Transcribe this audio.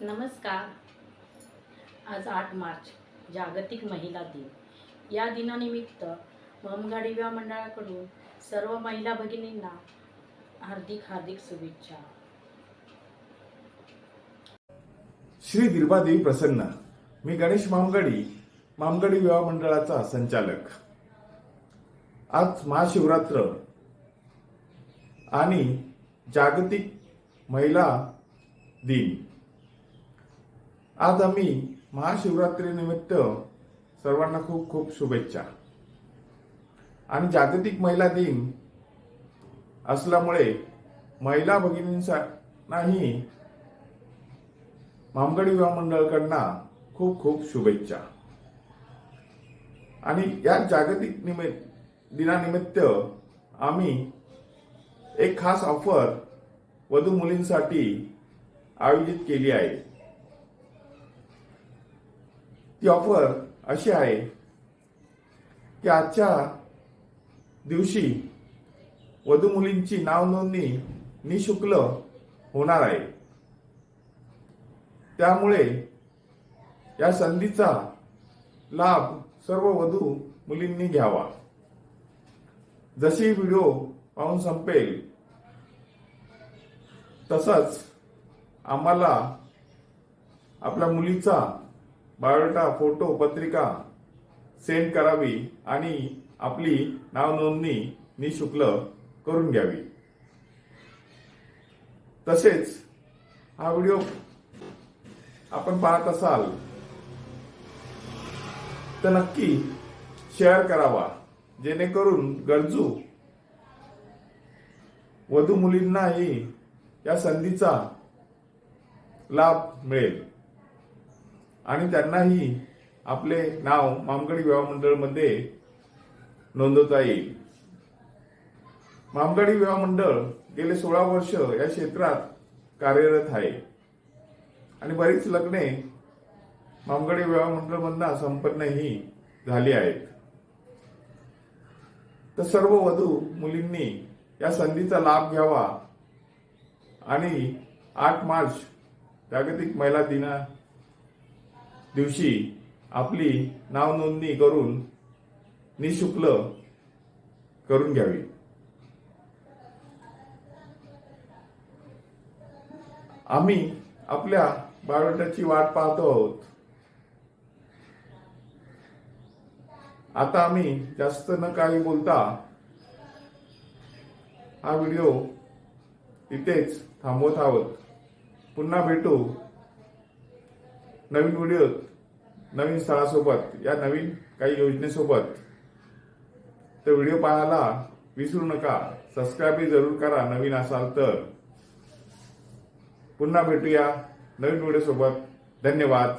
नमस्कार. आज आठ मार्च जागतिक महिला दिन. या दिनानिमित्त ममगाडी विवाह मंडळाकडून सर्व महिला भगिनींना हार्दिक हार्दिक शुभेच्छा. श्री दिर्बादेवी प्रसन्न. मी गणेश मामगडी मामगडी विवाह मंडळाचा संचालक. आज महाशिवरात्र आणि जागतिक महिला दिन. आज आम्ही महाशिवरात्रीनिमित्त सर्वांना खूप खूप शुभेच्छा. आणि जागतिक महिला दिन असल्यामुळे महिला भगिनींनाही मामगडी विवाह मंडळकडनं खूप खूप शुभेच्छा. आणि या जागतिक निमित्त दिनानिमित्त आम्ही एक खास ऑफर वधू मुलींसाठी आयोजित केली आहे. ती ऑफर अशी आहे की आजच्या दिवशी वधू मुलींची नाव नोंदणी निशुल्क होणार आहे. त्यामुळे या संधीचा लाभ सर्व वधू मुलींनी घ्यावा. जशी व्हिडिओ पाहून संपेल तसंच आम्हाला आपल्या मुलीचा बायोडाटा फोटो पत्रिका सेंड करावी आणि आपली नाव नोंदणी निशुल्क करून घ्यावी. तसेच हा व्हिडिओ आपण पाहत असाल तर नक्की शेअर करावा जेणेकरून गरजू वधू मुलींनाही या संधीचा लाभ मिळेल. आणि त्यांनाही आपले नाव मामगडी विवाह मंडळमध्ये नोंदवता येईल. मामगडी विवाह मंडळ गेले सोळा वर्ष या क्षेत्रात कार्यरत आहे. आणि बरीच लग्ने मामगडी विवाह मंडळमधनं संपन्नही झाली आहेत. तर सर्व वधू मुलींनी या संधीचा लाभ घ्यावा. आणि आठ मार्च जागतिक महिला दिना दिवशी आपली नाव नोंदणी करून निशुल्क करून घ्यावी. आम्ही आपल्या बायोडेटाची वाट पाहतो आहोत. आता आम्ही जास्त न काही बोलता हा व्हिडिओ इथेच थांबवत आहोत. पुन्हा भेटू. नवीन व्हिडिओ नवीन स्थळासोबत या नवीन काही योजनेसोबत. तर व्हिडिओ पाहायला विसरू नका. सबस्क्राईबही जरूर करा नवीन असाल तर. पुन्हा भेटूया नवीन व्हिडिओ सोबत धन्यवाद.